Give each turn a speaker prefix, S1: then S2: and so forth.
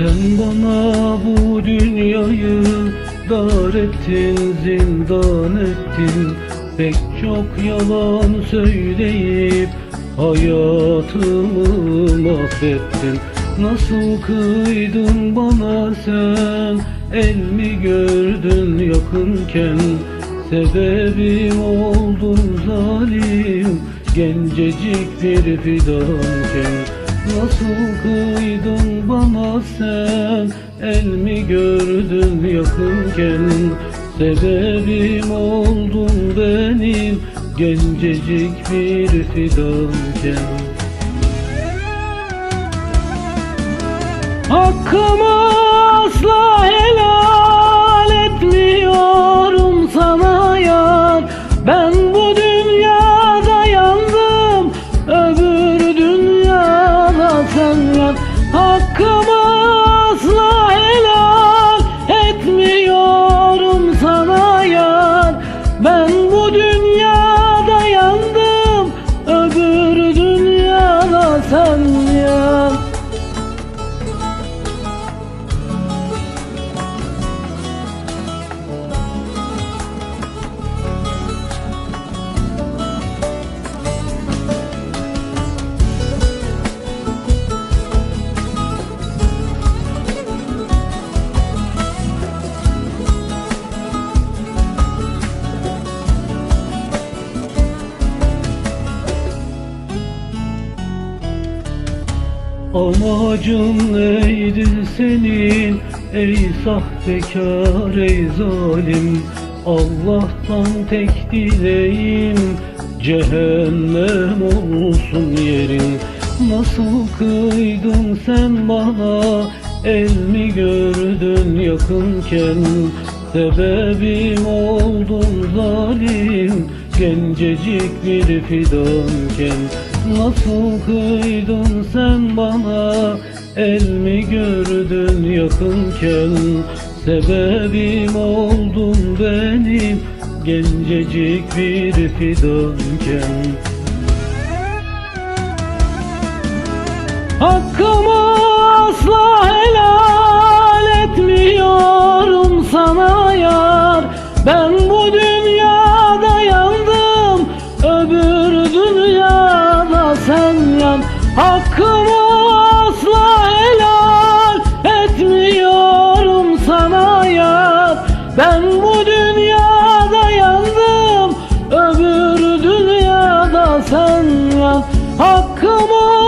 S1: Sen bana bu dünyayı dar ettin, zindan ettin. Pek çok yalan söyleyip hayatımı mahvettin. Nasıl kıydın bana sen? El mi gördün yakınken? Sebebim oldun zalim Gencecik bir fidanken Nasıl kıydın bana sen El mi gördün yakınken? Sebebim oldun benim Gencecik bir fidanken. Hakkımı asla helal sen Amacın neydi senin? Ey sahtekar ey zalim. Allah'tan tek dileğim cehennem olsun yerin. Nasıl kıydın sen bana? El mi gördün yakınken? Sebebim oldun zalim gencecik bir fidanken Nasıl kıydın sen bana El mi gördün yakınken? Sebebim oldun benim Gencecik bir fidanken. Hakkımı Hakkımı asla helal etmiyorum sana yar. Ben bu dünyada yandım Öbür dünyada sen yan Hakkımı